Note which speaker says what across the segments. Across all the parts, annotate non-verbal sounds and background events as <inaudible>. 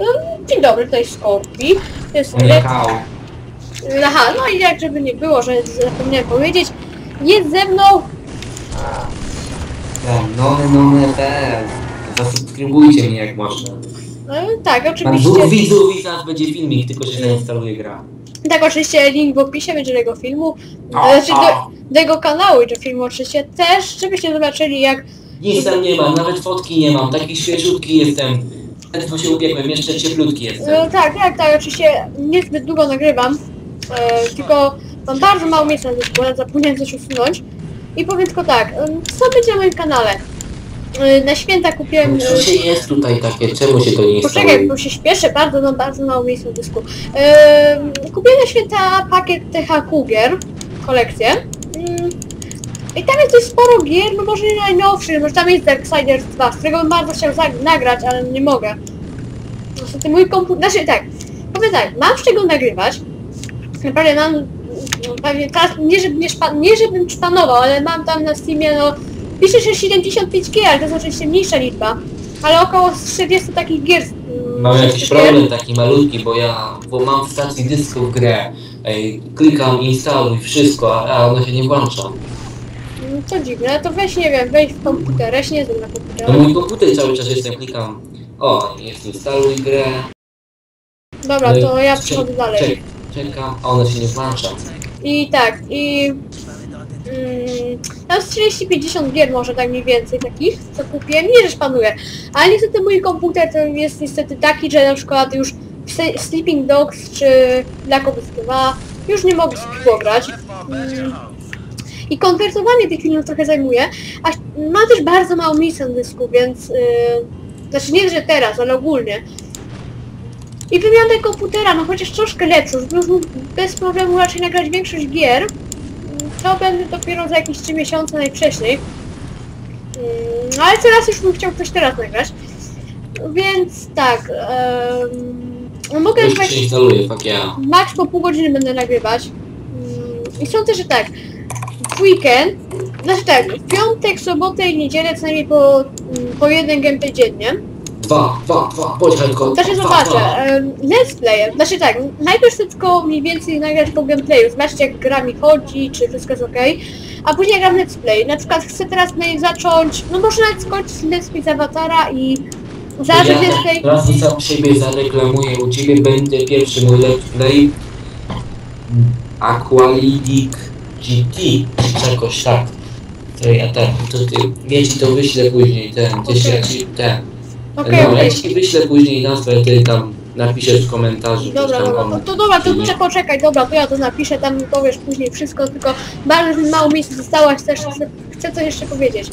Speaker 1: Mm, Dzień dobry, tutaj Skorpi. To jest Red...
Speaker 2: Michał.
Speaker 1: Aha, no i jak żeby nie było, że zapomniałem powiedzieć, jest ze mną...
Speaker 2: Ten, nony, nony, ten. Zasubskrybujcie mnie jak można.
Speaker 1: No, tak,
Speaker 2: Mam
Speaker 1: oczywiście.
Speaker 2: widzów i zaraz będzie filmik, tylko się zainstaluje gra.
Speaker 1: Tak, oczywiście link w opisie będzie do jego filmu.
Speaker 2: O,
Speaker 1: Znaczy do, do jego kanału i do filmu oczywiście też, żebyście zobaczyli jak...
Speaker 2: Nic tam nie mam, nawet fotki nie mam, taki świeżutki jestem. Ledwo się ubiegłem, jeszcze cieplutki
Speaker 1: No,
Speaker 2: jestem.
Speaker 1: tak, tak, tak, oczywiście niezbyt długo nagrywam, e, tylko mam bardzo mało miejsca na dysku, ale zapomniałem coś usunąć. I powiem tylko tak, co będzie na moim kanale? E, Na święta kupiłem... e,
Speaker 2: Co się jest tutaj takie, czemu się to nie
Speaker 1: Poczekaj, bo się śpieszę, bardzo, no, bardzo mało miejsca na dysku. Ehm, kupiłem na święta pakiet THQ gier, kolekcję. I tam jest sporo gier, no może nie najnowszych, może tam jest Darksiders 2, z którego bym bardzo chciał zag- nagrać, ale nie mogę. Niestety mój komputer, znaczy tak, powiem tak, mam z czego nagrywać. Naprawdę mam, no, pewnie teraz, nie, żeby, nie, szpa, nie żebym szpanował, ale mam tam na Steamie, no, pisze, że 75 gier, ale to jest oczywiście mniejsza liczba. Ale około 40 takich gier.
Speaker 2: Mam jakiś problem taki malutki, bo ja bo mam w stacji dysków grę. Ej, klikam instaluj wszystko, a, a ono się nie włącza.
Speaker 1: To dziwne, to weź nie wiem, wejdź w komputer, ja się nie znam na
Speaker 2: No
Speaker 1: komputerze.
Speaker 2: mój komputer cały czas jestem, klikam. O, jest instaluj grę.
Speaker 1: Dobra,
Speaker 2: No i
Speaker 1: to ja
Speaker 2: czek-
Speaker 1: przechodzę dalej.
Speaker 2: Czek, czekam, a ono się nie włącza.
Speaker 1: I tak, i... Mm, tam z 30-50 gier może tak mniej więcej takich, co kupiłem, nie że szpanuję. Ale niestety mój komputer to jest niestety taki, że na przykład już w Se- Sleeping Dogs czy Black Ops 2 już nie mogę sobie pograć. Mm, I konwertowanie tych filmów trochę zajmuje, a mam też bardzo mało miejsca na dysku, więc... Yy, znaczy nie, że teraz, ale ogólnie. I wymianę komputera, no chociaż troszkę lepszą, żeby już bez problemu raczej nagrać większość gier, to będę dopiero za jakieś 3 miesiące najwcześniej. Mm, Ale teraz już bym chciał coś teraz nagrać. Więc tak, um, mogę
Speaker 2: Już się instaluje, fuck yeah.
Speaker 1: max po pół godziny będę nagrywać. Mm, I sądzę, że tak, w weekend, znaczy tak, w piątek, sobotę i niedzielę co najmniej po, mm, po jeden gameplay dziennie.
Speaker 2: Dwa, dwa, dwa, bądź tylko.
Speaker 1: Znaczy
Speaker 2: dwa,
Speaker 1: zobaczę,
Speaker 2: dwa.
Speaker 1: em, let's play, znaczy tak, najpierw chcę tylko mniej więcej nagrać po gameplayu, zobaczcie jak gra mi chodzi, czy wszystko jest ok, a później gram let's play. Na przykład chcę teraz play zacząć, no może nawet skończyć let's play z Awatara i zacząć
Speaker 2: ja
Speaker 1: let's play...
Speaker 2: teraz sam siebie zareklamuję, u ciebie będzie pierwszy mój let's play. Aqualidic GT, czy jakoś tak. To ja ten, to ty, ja ci to wyślę później, ten, ty się,
Speaker 1: Okej.
Speaker 2: ci, ten.
Speaker 1: Okej,
Speaker 2: no,
Speaker 1: okej.
Speaker 2: ja ci wyślę później nazwę, ty tam napiszesz w komentarzu,
Speaker 1: Dobra,
Speaker 2: coś tam
Speaker 1: dobra,
Speaker 2: on-
Speaker 1: to, to dobra, to muszę poczekać, dobra, to ja to napiszę, tam mi powiesz później wszystko, tylko bardzo mało miejsca zostało, a chcę, coś jeszcze powiedzieć.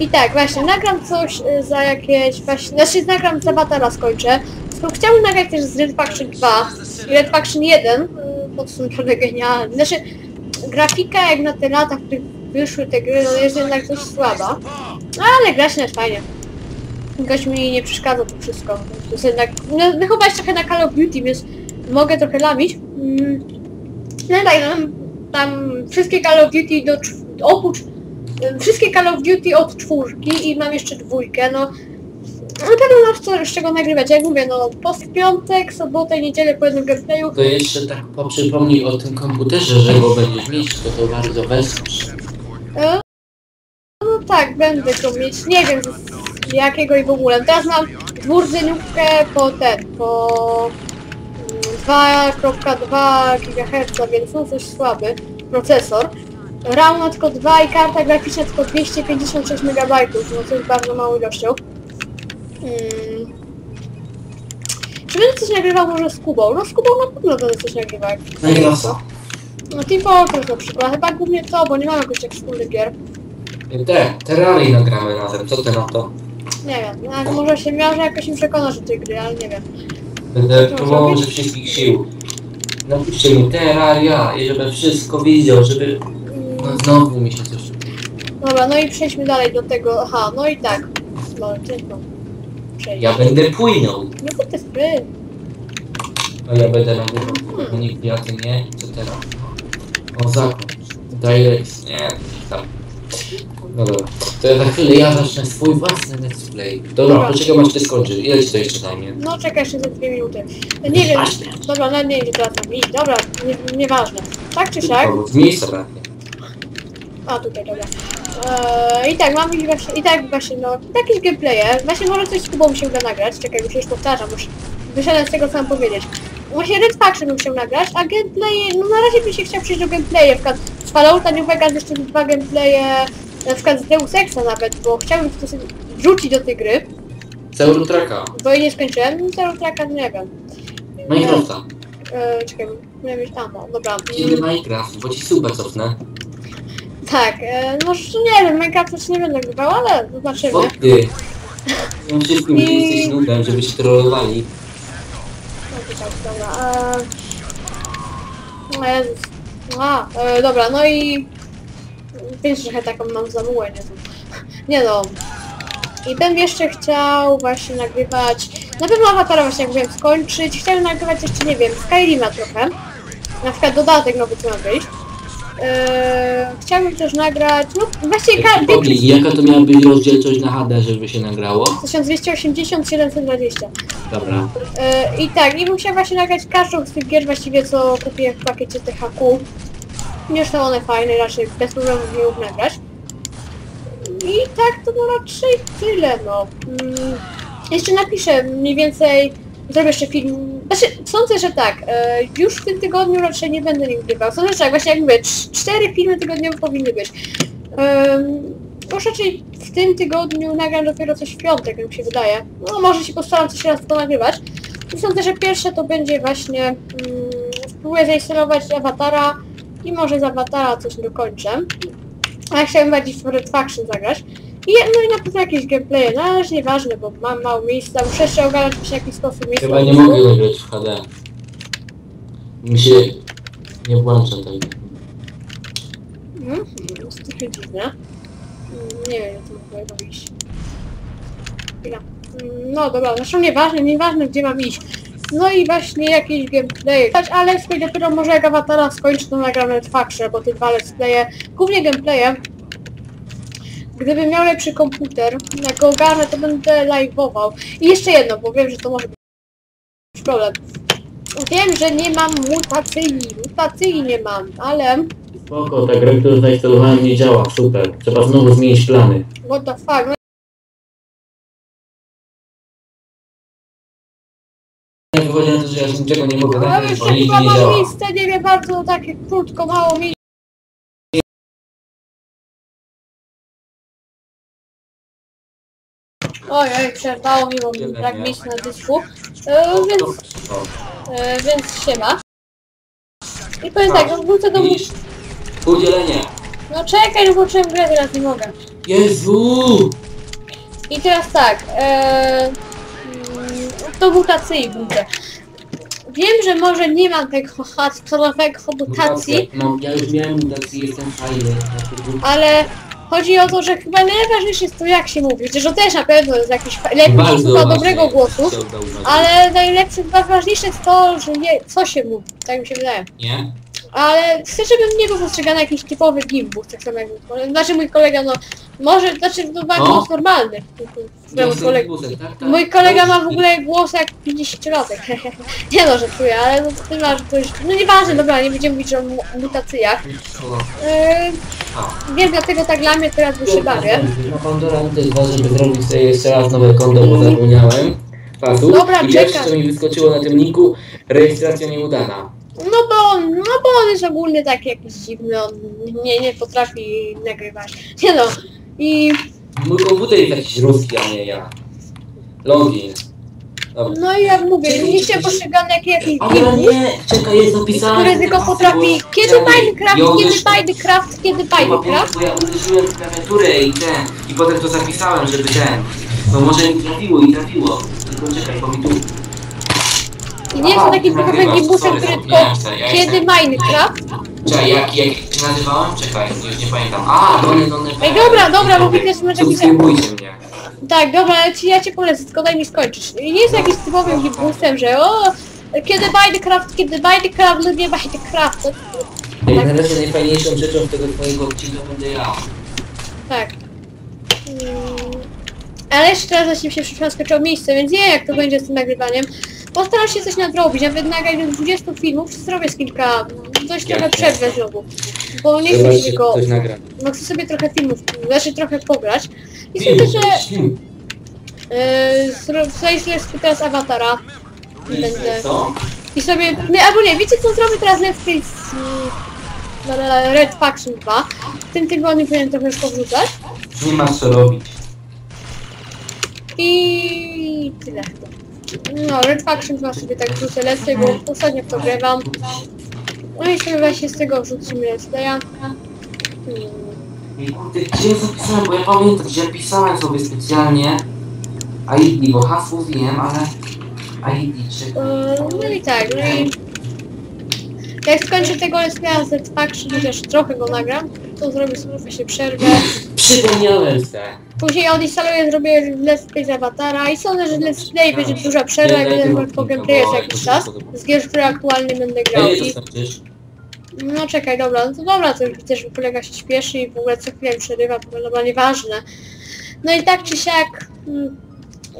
Speaker 1: I tak, właśnie, nagram coś y, za jakieś, właśnie, znaczy nagram z Avatara skończę, tylko chciałbym nagrać też z Red Faction 2 i Red Faction 1, y, bo to są naprawdę genialne, znaczy grafika jak na te lata, w których wyszły te gry, no jest jednak dość słaba, no, ale grać jest fajnie. Jakoś mi nie przeszkadza to wszystko. To jest jednak, no, wychować trochę na Call of Duty, więc mogę trochę lamić. Mm. No tak, no, tam wszystkie Call of Duty do, cz- oprócz, wszystkie Call of Duty od czwórki i mam jeszcze dwójkę, no. Na pewno mam co, z czego nagrywać, jak mówię, no, po w piątek, sobotę, niedzielę po jednym gameplayu.
Speaker 2: To jeszcze tak poprzypomnij o tym komputerze, że go będziesz mieć, to to bardzo wesprze.
Speaker 1: E, No tak, będę go mieć, nie wiem z jakiego i w ogóle. Teraz mam dwurdzeniówkę po ten, po mm, 2.2 GHz, więc no coś słaby procesor. RAM tylko 2 i karta graficzna tylko 256 MB, no co jest bardzo małą ilością. Hmm. Czy będę coś nagrywał może z Kubą? No z Kubą na pewno będę coś nagrywał.
Speaker 2: Nagra co?
Speaker 1: No Team Fortress na przykład, chyba głównie to, bo nie mam jakoś tak wspólnych gier.
Speaker 2: Te, Terrarii nagramy razem, co ty na to?
Speaker 1: Nie wiem, no, może się może jakoś im przekonasz do tej gry, ale nie wiem.
Speaker 2: Będę
Speaker 1: Co
Speaker 2: próbował
Speaker 1: zrobić?
Speaker 2: ze wszystkich sił. Napiszcie mi Terraria i żeby wszystko widział, żeby... No
Speaker 1: Mm,
Speaker 2: znowu mi się coś...
Speaker 1: Dobra, no i przejdźmy dalej do tego, aha, no i tak. No, tylko przejść.
Speaker 2: Ja będę płynął.
Speaker 1: No to ty spry.
Speaker 2: A ja będę na górze. No nikt ja ty nie. Co teraz? O zakończ. Direct. Nie, tam. No dobra. To ja za chwilę ja zacznę swój własny let's play. Dobra,
Speaker 1: Dobra.
Speaker 2: poczekam aż ty skończysz. Ile ci to jeszcze zajmie?
Speaker 1: No czekaj jeszcze za dwie minuty. Nie wiem, dobra, no nie wiem, tam iść. Dobra, nie, nieważne. Tak czy siak,
Speaker 2: Albo z miejsca braknie.
Speaker 1: a tutaj, dobra. Eee, I tak, mam iść właśnie, i tak właśnie, no, jakieś gameplaye. Właśnie może coś z Kubą mi się uda nagrać. Czekaj, już już powtarzam, już wyszedłem z tego, co mam powiedzieć. Właśnie Red Faction bym chciał nagrać, a gameplaye, no na razie bym się chciał przejść do gameplaye, na z Fallouta New Vegas jeszcze dwa gameplaye, na przykład z Deus Exa nawet, bo chciałbym to sobie wrzucić do tej gry,
Speaker 2: Cały traka.
Speaker 1: bo jej nie skończyłem, i Zero Tracka nie wiem.
Speaker 2: Minecrafta.
Speaker 1: Eee, czekaj, miałem mieć tam, no, dobra.
Speaker 2: Kiedy Minecraft, bo ci super cofnę.
Speaker 1: Tak, e, no już nie wiem, Minecraft też nie będę nagrywał, ale zobaczymy.
Speaker 2: O ty! No wszystkim
Speaker 1: I-
Speaker 2: jesteś nudem, żeby się trollowali.
Speaker 1: No to tak, dobra. E, Jezus. A, e, dobra, no i... Wiesz, że taką mam zamułę, nie znam. Nie no. I bym jeszcze chciał właśnie nagrywać... Na pewno Avatara właśnie jak wiem skończyć. Chciałem nagrywać jeszcze, nie wiem, Skyrima trochę. Na przykład dodatek nowy co ma wyjść. E, chciałbym też nagrać, no właściwie ka-
Speaker 2: Powiedz, jaka to miała być rozdzielczość na HD, żeby się nagrało?
Speaker 1: 1280 720.
Speaker 2: Dobra.
Speaker 1: E, I tak, i bym chciała właśnie nagrać każdą z tych gier właściwie co kupiłem w pakiecie THQ. Nie są one fajne, raczej bez problemu nie mógł nagrać. I tak to no raczej tyle no. Mm, jeszcze napiszę mniej więcej, zrobię jeszcze film. Znaczy, sądzę, że tak, e, już w tym tygodniu raczej nie będę nagrywał. Sądzę, że tak, właśnie jak mówię, cz- cztery filmy tygodniowe powinny być. Um, już raczej w tym tygodniu nagram dopiero coś w piątek, jak mi się wydaje. No może się postaram coś raz to nagrywać. I sądzę, że pierwsze to będzie właśnie... Mm, spróbuję zainstalować awatara i może z awatara coś dokończę. A ja chciałem bardziej w Red Faction zagrać. I no i na pewno jakieś gameplaye, no ale już nieważne, bo mam mało miejsca, muszę jeszcze ogarnąć w jakiś sposób miejsce.
Speaker 2: Chyba nie mogę nagrać w HD. Mi się nie włącza tego.
Speaker 1: Mhm, jest trochę dziwne. Mm, Nie wiem, jak to mogło robić. Chwila. Mm, No dobra, zresztą nieważne, nieważne gdzie mam iść. No i właśnie jakieś gameplay. Ale swój dopiero może jak awatara skończy, to nagram Faction, bo te dwa let's playe, głównie gameplaye. Gdybym miał lepszy komputer, jak go ogarnę, to będę live'ował. I jeszcze jedno, bo wiem, że to może być problem. Wiem, że nie mam mutacyjni, mutacyjni nie mam, ale...
Speaker 2: Spoko, ta gra, którą zainstalowałem nie działa, super. Trzeba znowu zmienić plany.
Speaker 1: What the fuck? No
Speaker 2: Nie wychodzi na to, że ja już niczego nie mogę
Speaker 1: Ale
Speaker 2: nagrać,
Speaker 1: jeszcze chyba
Speaker 2: nie
Speaker 1: mam
Speaker 2: działa.
Speaker 1: miejsce, nie wiem, bardzo takie krótko, mało miejsca. Ojej, przerwało mi, bo mi brak miejsca na dysku. E, więc, e, więc siema. I powiem tak, no wrócę do...
Speaker 2: Widzisz? Udzielenie.
Speaker 1: No czekaj, no włączyłem grę, teraz nie mogę.
Speaker 2: Jezu!
Speaker 1: I teraz tak, e, mm, do mutacji wrócę. Wiem, że może nie mam tego hardkorowego mutacji,
Speaker 2: No, ja już miałem mutację, jestem fajny.
Speaker 1: ale chodzi o to, że chyba najważniejsze jest to jak się mówi. Chociaż to też na pewno jest jakiś lepiej
Speaker 2: ważne.
Speaker 1: dobrego głosu, ale najlepsze, najważniejsze jest to, że nie, co się mówi, tak mi się wydaje.
Speaker 2: Nie?
Speaker 1: Ale chcę, żebym nie był postrzegany jakiś typowy gimbus, tak samo jak mój kolega. Znaczy mój kolega, no, może, znaczy no ma
Speaker 2: O.
Speaker 1: głos normalny. Mój
Speaker 2: Jestem
Speaker 1: kolega,
Speaker 2: głosem, tak, tak.
Speaker 1: mój kolega ma w ogóle głos jak 50-latek. <laughs> nie no, że czuję, ale no to ty masz, to już, no nieważne, dobra, nie będziemy mówić o mu- mutacjach. Yy,
Speaker 2: A.
Speaker 1: Wiem, dlatego tak dla mnie teraz już się bawię.
Speaker 2: Na Pandora też ważne, żeby zrobić sobie jeszcze raz nowe konto, bo zapomniałem. Czasu.
Speaker 1: Dobra,
Speaker 2: I pierwsze,
Speaker 1: czekam.
Speaker 2: co mi wyskoczyło na tym linku, rejestracja nieudana.
Speaker 1: No bo, on- no bo on jest ogólnie taki jakiś dziwny, on nie, nie potrafi nagrywać. Nie no. I
Speaker 2: Mój komputer jest jakiś ruski, a nie ja. Login. Dobra.
Speaker 1: no i jak mówię, nie się postrzegany jak jakiś
Speaker 2: Ale nie, czekaj, jest napisane.
Speaker 1: który tylko potrafi kiedy Minecraft, kiedy Minecraft, kiedy Minecraft.
Speaker 2: Bo ja uderzyłem w klawiaturę i ten, i potem to zapisałem, żeby ten. No może mi trafiło i trafiło. Tylko czekaj, bo mi tu...
Speaker 1: I nie jest to taki typowy
Speaker 2: nagrywasz,
Speaker 1: gimbusem,
Speaker 2: sorry,
Speaker 1: który
Speaker 2: zapomniałem,
Speaker 1: tylko kiedy. Minecraft.
Speaker 2: Czekaj, jak, jak się nazywałem? Czekaj, już nie pamiętam. A, Dony, Dony.
Speaker 1: Ej, dobra, dobra, bo widać, masz jakiś-
Speaker 2: Subskrybujcie mnie.
Speaker 1: Tak, dobra, ale ci, ja cię polecę, tylko daj mi skończyć. I nie jest jakiś typowym gimbusem, że o, kiedy Minecraft, kiedy Minecraft, lubię Minecraft.
Speaker 2: Ej, na razie najfajniejszą rzeczą tego twojego odcinka będę ja.
Speaker 1: tak. Ale jeszcze teraz właśnie mi się przeskoczyło miejsce, więc nie wiem jak to będzie z tym nagrywaniem. Postaram się coś nadrobić, nawet nagrać do 20 filmów, zrobię z kilka, dość trochę przerwę znowu. Bo nie chcę się
Speaker 2: nagra.
Speaker 1: no chcę sobie trochę filmów, znaczy trochę pograć. I sądzę, że yy, sobie teraz awatara. Będę.
Speaker 2: Co?
Speaker 1: I sobie, nie, albo nie, wiecie co zrobię teraz Let's Play z Red Faction 2. W tym tygodniu powinien trochę już powrzucać.
Speaker 2: Nie masz co robić.
Speaker 1: I tyle chyba. No, Red Faction 2 sobie tak wrzucę Let's bo ostatnio to grywam. No i sobie właśnie z tego wrzucimy Let's Playa. Hmm.
Speaker 2: I kurde, Gdzie zapisałem, bo ja pamiętam, że pisałem sobie specjalnie ID, bo hasło wiem, ale ID czy...
Speaker 1: Yy, No i tak, no i jak skończę tego Let's Playa z Red Faction, chociaż trochę go nagram, to zrobię sobie właśnie przerwę.
Speaker 2: Przypomniałem se.
Speaker 1: Później odinstaluję, zrobię Let's Play z Avatara i sądzę, że Let's Play będzie duża przerwa, jak będę po gameplayu za jakiś czas. Z gier, które aktualnie będę grał. I, no czekaj, dobra, no to dobra, to że kolega się śpieszy i w ogóle co chwilę przerywa, to dobra, nieważne. No i tak czy siak, mm,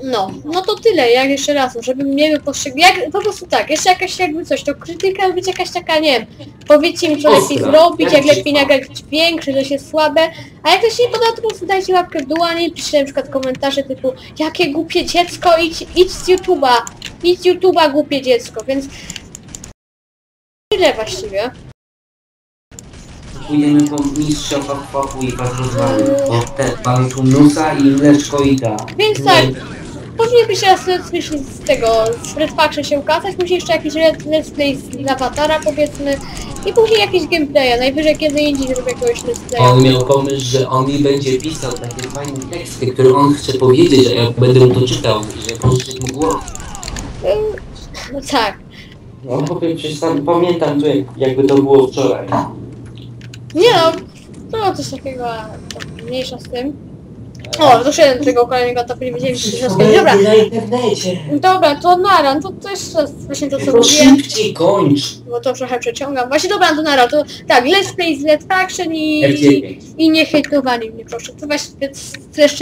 Speaker 1: no, no to tyle, jak jeszcze raz, żeby mnie postrzegł, jak, po prostu tak, jeszcze jakaś jakby coś, to krytyka być jakaś taka, nie wiem, powiedzcie mi co lepiej
Speaker 2: Ostra.
Speaker 1: zrobić, jak lepiej nagrać dźwięk, czy coś jest słabe, a jak coś się nie podoba, to po prostu dajcie łapkę w dół, a nie piszcie na przykład komentarze typu, jakie głupie dziecko, idź, idź z YouTube'a, idź z YouTube'a głupie dziecko, więc tyle właściwie.
Speaker 2: Pójdziemy po mistrza papu i was rozwalił. Bo te mamy tu nusa i mleczko i da.
Speaker 1: Więc tak, później byś raz let's play z tego, z Red Faction się ukazać, później jeszcze jakiś let's play z Avatara powiedzmy i później jakieś gameplaya, najwyżej kiedy indziej zrobię jakiegoś let's playa.
Speaker 2: On miał pomysł, że on mi będzie pisał takie fajne teksty, które on chce powiedzieć, a ja będę mu to czytał że pożyczyć mu głos.
Speaker 1: No tak.
Speaker 2: No powiem, przecież sam pamiętam to jak, jakby to było wczoraj.
Speaker 1: Nie no, było coś takiego, to mniejsza z tym. O, doszedłem do tego kolejnego etapu, nie wiedziałem, że się rozpocznie. Dobra,
Speaker 2: na internecie.
Speaker 1: dobra, to nara, to, to raz właśnie to co
Speaker 2: Tylko
Speaker 1: mówiłem,
Speaker 2: szybciej kończ.
Speaker 1: bo to trochę przeciągam. Właśnie dobra, to nara, to tak, let's play z Let's Faction i,
Speaker 2: F9.
Speaker 1: i nie hejtowanie mnie proszę. To właśnie to jeszcze